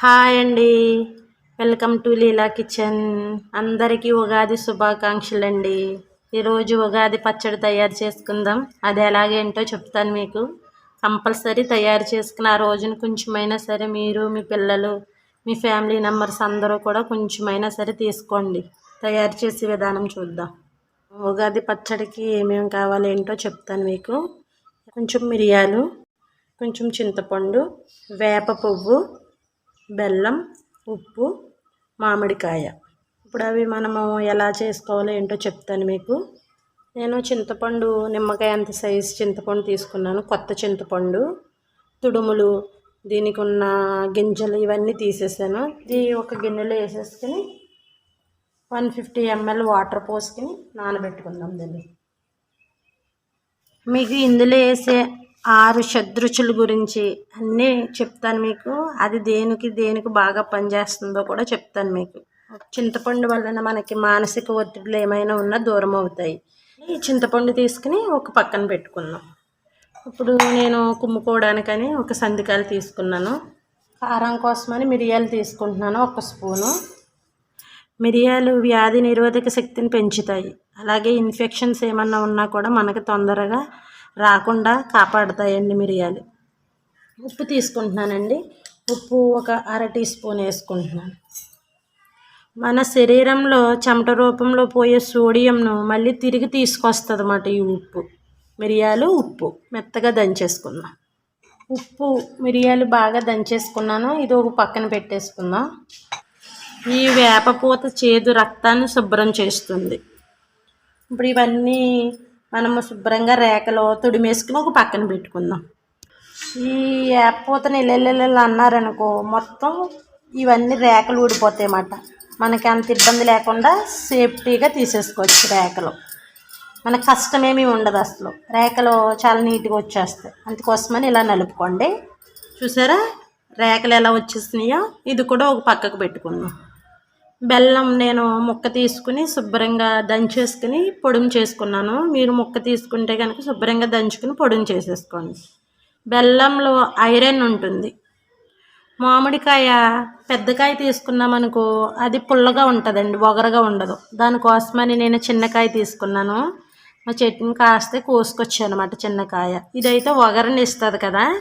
Hi అండి. Welcome to Leela kitchen. అందరికీ ఉగాది శుభాకాంక్షలు అండి ఈరోజు ఉగాది పచ్చడి తయారు చేసుకుందాం. అది ఎలాగేంటో చెప్తాను మీకు. కంపల్సరీ తయారు చేసుకుని ఆ రోజున కొంచెమైనా సరే మీరు మీ పిల్లలు మీ ఫ్యామిలీ మెంబర్స్ అందరూ కూడా కొంచెమైనా సరే తీసుకోండి. తయారు చేసే విధానం చూద్దాం. ఉగాది పచ్చడికి ఏమేమి కావాలేంటో చెప్తాను మీకు. కొంచెం మిరియాలు కొంచెం చింతపండు వేప పువ్వు బెల్లం ఉప్పు మామిడికాయ. ఇప్పుడు అవి మనము ఎలా చేసుకోవాలో ఏంటో చెప్తాను మీకు. నేను చింతపండు నిమ్మకాయ అంత సైజు చింతపండు తీసుకున్నాను కొత్త చింతపండు తుడుములు దీనికి ఉన్న గింజలు ఇవన్నీ తీసేసాను. ఇది ఒక గిన్నెలో వేసేసుకుని వన్ ఫిఫ్టీ ఎంఎల్ వాటర్ పోసుకుని నానబెట్టుకుందాం దీన్ని. మీకు ఇందులో వేసే ఆరు షడ్రుచుల గురించి అన్నీ చెప్తాను మీకు. అది దేనికి దేనికి బాగా పనిచేస్తుందో కూడా చెప్తాను మీకు. చింతపండు వలన మనకి మానసిక ఒత్తిడులు ఏమైనా ఉన్నా దూరం అవుతాయి. ఈ చింతపండు తీసుకుని ఒక పక్కన పెట్టుకుందాం. ఇప్పుడు నేను కుమ్ముకోవడానికని ఒక సందికాయలు తీసుకున్నాను. కారం కోసమని మిరియాలు తీసుకుంటున్నాను ఒక స్పూను. మిరియాలు వ్యాధి నిరోధక శక్తిని పెంచుతాయి. అలాగే ఇన్ఫెక్షన్స్ ఏమన్నా ఉన్నా కూడా మనకి తొందరగా రాకుండా కాపాడుతాయండి మిరియాలు. ఉప్పు తీసుకుంటున్నానండి. ఉప్పు ఒక అర టీ స్పూన్ వేసుకుంటున్నాను. మన శరీరంలో చెమట రూపంలో పోయే సోడియంను మళ్ళీ తిరిగి తీసుకొస్తుంది అన్నమాట ఈ ఉప్పు. మిరియాలు ఉప్పు. మెత్తగా దంచేసుకుందాం. ఉప్పు మిరియాలు బాగా దంచేసుకున్నాను. ఇది ఒక పక్కన పెట్టేసుకుందాం. ఈ వేపపూత చేదు రక్తాన్ని శుభ్రం చేస్తుంది. ఇప్పుడు ఇవన్నీ మనము శుభ్రంగా రేఖలో తుడిమేసుకుని ఒక పక్కన పెట్టుకుందాం. ఈ వేపపూతని ఇళ్ళెళ్ళెళ్ళు అన్నారనుకో మొత్తం ఇవన్నీ రేఖలు ఊడిపోతాయి అన్నమాట మనకి అంత ఇబ్బంది లేకుండా సేఫ్టీగా తీసేసుకోవచ్చు రేఖలు. మనకు కష్టమేమీ ఉండదు అసలు. రేఖలు చాలా నీట్గా వచ్చేస్తాయి. అందుకోసమని ఇలా నలుపుకోండి. చూసారా? రేఖలు ఎలా వచ్చేసినాయో ఇది కూడా ఒక పక్కకు పెట్టుకుందాం. బెల్లం నేను ముక్క తీసుకుని శుభ్రంగా దంచేసుకుని పొడుము చేసుకున్నాను. మీరు ముక్క తీసుకుంటే కనుక శుభ్రంగా దంచుకుని పొడుము చేసేసుకోండి. బెల్లంలో ఐరన్ ఉంటుంది. మామిడికాయ పెద్దకాయ తీసుకున్నామనుకో అది పుల్లగా ఉంటుందండి ఒగరగా ఉండదు. దానికోసమని నేను చిన్నకాయ తీసుకున్నాను. మా చెట్టుని కాస్తే కోసుకొచ్చాను అనమాట చిన్నకాయ. ఇదైతే ఒగరని ఇస్తుంది కదా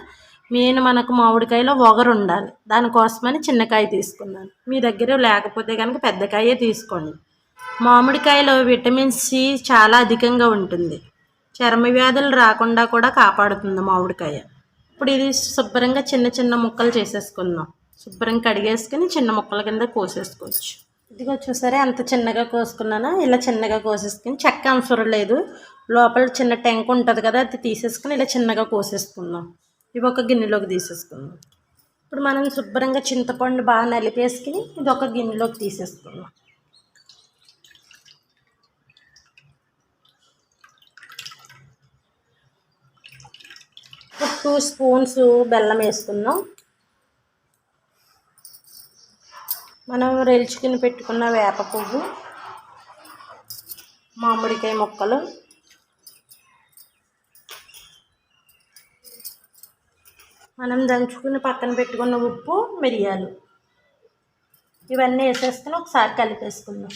మెయిన్ మనకు మామిడికాయలో ఒగరు ఉండాలి. దానికోసమని చిన్నకాయ తీసుకున్నాను. మీ దగ్గర లేకపోతే కనుక పెద్దకాయే తీసుకోండి. మామిడికాయలో విటమిన్ సి చాలా అధికంగా ఉంటుంది. చర్మ వ్యాధులు రాకుండా కూడా కాపాడుతుంది మామిడికాయ. ఇప్పుడు ఇది శుభ్రంగా చిన్న చిన్న ముక్కలు చేసేసుకుందాం. శుభ్రంగా కడిగేసుకుని చిన్న ముక్కల కింద కోసేసుకోవచ్చు. ఇదిగో చూసారా ఎంత చిన్నగా కోసుకున్నానో? ఇలా చిన్నగా కోసేసుకుని చెక్క అవసరం లేదు. లోపల చిన్న టెంక్ ఉంటుంది కదా అది తీసేసుకుని ఇలా చిన్నగా కోసేసుకుందాం. ఇవి ఒక గిన్నెలోకి తీసేసుకుందాం. ఇప్పుడు మనం శుభ్రంగా చింతపండు బాగా నలిపేసుకుని ఇది ఒక గిన్నెలోకి తీసేసుకుందాం. టూ స్పూన్స్ బెల్లం వేసుకుందాం. మనం రెల్చుకుని పెట్టుకున్న వేప పువ్వు మామిడికాయ ముక్కలు మనం దంచుకుని పక్కన పెట్టుకున్న ఉప్పు మిరియాలు. ఇవన్నీ వేసేసుకుని ఒకసారి కలిపేసుకుందాం.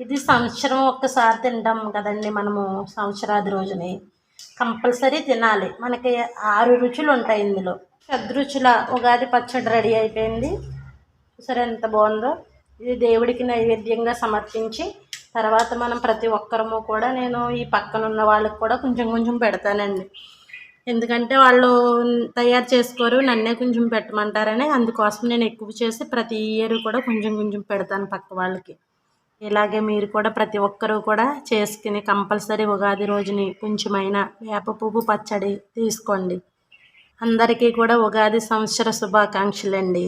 ఇది సంవత్సరం ఒక్కసారి తింటాం కదండి మనము సంవత్సరాది రోజుని. కంపల్సరీ తినాలి. మనకి ఆరు రుచులు ఉంటాయి ఇందులో. షడ్రుచుల ఉగాది పచ్చడి రెడీ అయిపోయింది. సరే ఎంత బాగుందో? ఇది దేవుడికి నైవేద్యంగా సమర్పించి తర్వాత మనం ప్రతి ఒక్కరము కూడా నేను ఈ పక్కన ఉన్న వాళ్ళకి కూడా కొంచెం కొంచెం పెడతానండి. ఎందుకంటే వాళ్ళు తయారు చేసుకోరు నన్నే కొంచెం పెట్టమంటారని. అందుకోసం నేను ఎక్కువ చేసి ప్రతి ఇయర్ కూడా కొంచెం కొంచెం పెడతాను పక్క వాళ్ళకి. ఇలాగే మీరు కూడా ప్రతి ఒక్కరూ కూడా చేసుకుని కంపల్సరీ ఉగాది రోజుని కొంచెమైన వేప పువ్వు పచ్చడి తీసుకోండి. అందరికీ కూడా ఉగాది సంవత్సర శుభాకాంక్షలు అండి